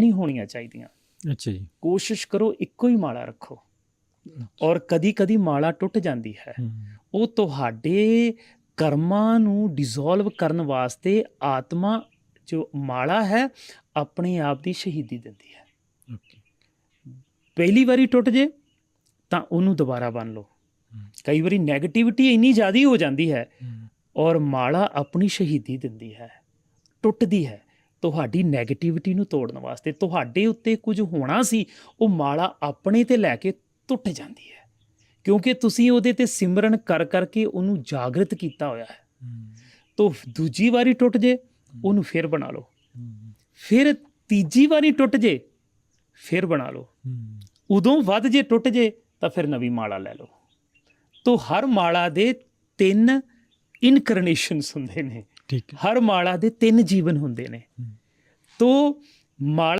ਨਹੀਂ ਹੋਣੀਆਂ ਚਾਹੀਦੀਆਂ। ਅੱਛਾ ਜੀ। ਕੋਸ਼ਿਸ਼ ਕਰੋ ਇੱਕੋ ਹੀ ਮਾਲਾ ਰੱਖੋ। ਔਰ ਕਦੀ ਕਦੀ ਮਾਲਾ ਟੁੱਟ ਜਾਂਦੀ ਹੈ। ਉਹ ਤੁਹਾਡੇ ਕਰਮਾਂ ਨੂੰ ਡਿਸੋਲਵ ਕਰਨ ਵਾਸਤੇ ਆਤਮਾ ਜੋ ਮਾਲਾ ਹੈ ਆਪਣੇ ਆਪ ਦੀ ਸ਼ਹੀਦੀ ਦਿੰਦੀ ਹੈ। ਪਹਿਲੀ ਵਾਰੀ ਟੁੱਟ ਜੇ ਤਾਂ ਉਹਨੂੰ ਦੁਬਾਰਾ ਬੰਨ ਲਓ। ਕਈ ਵਾਰੀ 네ਗੇਟਿਵਿਟੀ ਇੰਨੀ ਜ਼ਿਆਦੀ ਹੋ ਜਾਂਦੀ ਹੂੰ, ਔਰ ਮਾਲਾ ਆਪਣੀ ਸ਼ਹੀਦੀ ਦਿੰਦੀ ਹੈ। ਟੁੱਟਦੀ ਹੈ। ਤੁਹਾਡੀ 네ਗੇਟਿਵਿਟੀ ਨੂੰ ਤੋੜਨ ਵਾਸਤੇ ਤੁਹਾਡੇ ਉੱਤੇ ਕੁਝ ਹੋਣਾ ਸੀ ਉਹ ਮਾਲਾ ਆਪਣੇ ਤੇ ਲੈ ਕੇ ਟੁੱਟ ਜਾਂਦੀ ਹੈ। ਕਿਉਂਕਿ ਤੁਸੀਂ ਉਹਦੇ ਤੇ ਸਿਮਰਨ ਕਰ ਕਰਕੇ ਉਹਨੂੰ ਜਾਗਰਤ ਕੀਤਾ ਹੋਇਆ ਹੈ। ਤੋਂ ਦੂਜੀ ਵਾਰੀ ਟੁੱਟ ਜੇ ਉਹਨੂੰ ਫਿਰ ਬਣਾ ਲਓ। ਫਿਰ ਤੀਜੀ ਵਾਰੀ ਟੁੱਟ ਜੇ ਫਿਰ ਬਣਾ ਲਓ। ਉਦੋਂ ਵੱਧ ਜੇ ਟੁੱਟ ਜੇ ਤਾਂ ਫਿਰ ਨਵੀਂ ਮਾਲਾ ਲੈ ਲਓ। ਤੋਂ ਹਰ ਮਾਲਾ ਦੇ ਤਿੰਨ ਇਨਕਰਨੇਸ਼ਨਸ ਹੁੰਦੇ ਨੇ। ਠੀਕ ਹੈ। ਹਰ ਮਾਲਾ ਦੇ ਤਿੰਨ ਜੀਵਨ ਹੁੰਦੇ ਨੇ। ਤੋ ਮਾਲਾ